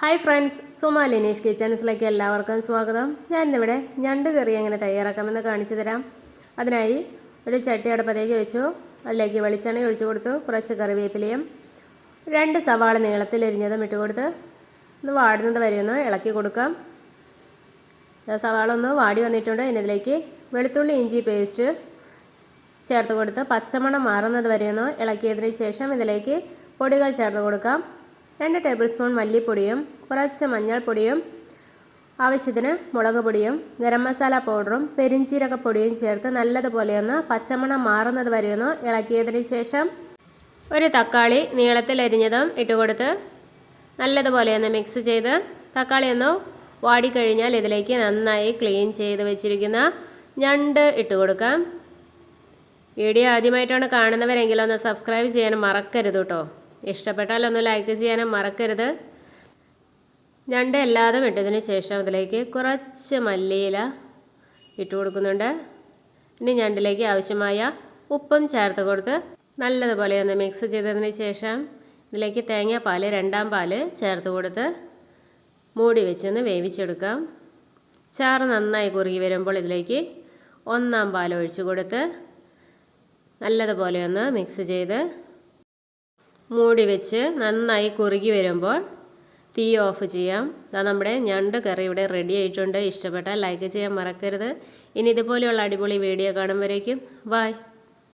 Hi friends Suma Linesh കിച്ചൺസിലേക്ക് എല്ലാവർക്കും സ്വാഗതം. ഞാനിന്നിവിടെ ഞണ്ട് കറി എങ്ങനെ തയ്യാറാക്കാമെന്ന് കാണിച്ചു തരാം. അതിനായി ഒരു ചട്ടി അടുപ്പത്തേക്ക് വെച്ചു. അതിലേക്ക് വെളിച്ചെണ്ണ ഒഴിച്ചു കൊടുത്തു. കുറച്ച് കറിവേപ്പിലയും രണ്ട് സവാള നീളത്തിൽ എരിഞ്ഞതും ഇട്ട് കൊടുത്ത് ഒന്ന് വാടുന്നത് വരെ ഒന്ന് ഇളക്കി കൊടുക്കാം. സവാള ഒന്ന് വാടി വന്നിട്ടുണ്ട്. ഇതിലേക്ക് വെളുത്തുള്ളി ഇഞ്ചി പേസ്റ്റ് ചേർത്ത് കൊടുത്ത് പച്ചമണം മാറുന്നത് വരെ ഒന്ന് ഇളക്കിയതിന് ശേഷം ഇതിലേക്ക് പൊടികൾ ചേർത്ത് കൊടുക്കാം. രണ്ട് ടേബിൾ സ്പൂൺ മല്ലിപ്പൊടിയും കുറച്ച് മഞ്ഞൾപ്പൊടിയും ആവശ്യത്തിന് മുളക് പൊടിയും ഗരം മസാല പൗഡറും പെരിഞ്ചീരകപ്പൊടിയും ചേർത്ത് നല്ലതുപോലെ ഒന്ന് പച്ചമണം മാറുന്നത് വരെ ഒന്ന് ഇളക്കിയതിന് ശേഷം ഒരു തക്കാളി നീളത്തിൽ അരിഞ്ഞതും ഇട്ട് കൊടുത്ത് നല്ലതുപോലെ ഒന്ന് മിക്സ് ചെയ്ത് തക്കാളി ഒന്ന് വാടിക്കഴിഞ്ഞാൽ ഇതിലേക്ക് നന്നായി ക്ലീൻ ചെയ്ത് വെച്ചിരിക്കുന്ന ഞണ്ട് ഇട്ട് കൊടുക്കാം. വീഡിയോ ആദ്യമായിട്ടാണ് കാണുന്നവരെങ്കിലും ഒന്ന് സബ്സ്ക്രൈബ് ചെയ്യാൻ മറക്കരുത് കേട്ടോ. ഇഷ്ടപ്പെട്ടാൽ ഒന്ന് ലൈക്ക് ചെയ്യാനും മറക്കരുത്. ഞണ്ട് എല്ലാതും ഇട്ടതിന് ശേഷം അതിലേക്ക് കുറച്ച് മല്ലിയില ഇട്ട് കൊടുക്കുന്നുണ്ട്. ഇനി ഞണ്ടിലേക്ക് ആവശ്യമായ ഉപ്പും ചേർത്ത് കൊടുത്ത് നല്ലതുപോലെ ഒന്ന് മിക്സ് ചെയ്തതിന് ശേഷം ഇതിലേക്ക് തേങ്ങാപ്പാൽ രണ്ടാം പാൽ ചേർത്ത് കൊടുത്ത് മൂടി വെച്ചൊന്ന് വേവിച്ചെടുക്കാം. ചാറ് നന്നായി കുറുകി വരുമ്പോൾ ഇതിലേക്ക് ഒന്നാം പാൽ ഒഴിച്ചു കൊടുത്ത് നല്ലതുപോലെ ഒന്ന് മിക്സ് ചെയ്ത് മൂടി വെച്ച് നന്നായി കുറുകി വരുമ്പോൾ തീ ഓഫ് ചെയ്യാം. ഇതാ നമ്മുടെ ഞണ്ട് കറി ഇവിടെ റെഡി ആയിട്ടുണ്ട്. ഇഷ്ടപ്പെട്ടാൽ ലൈക്ക് ചെയ്യാൻ മറക്കരുത്. ഇനി ഇതുപോലെയുള്ള അടിപൊളി വീഡിയോ കാണുമ്പോഴേക്കും ബായ്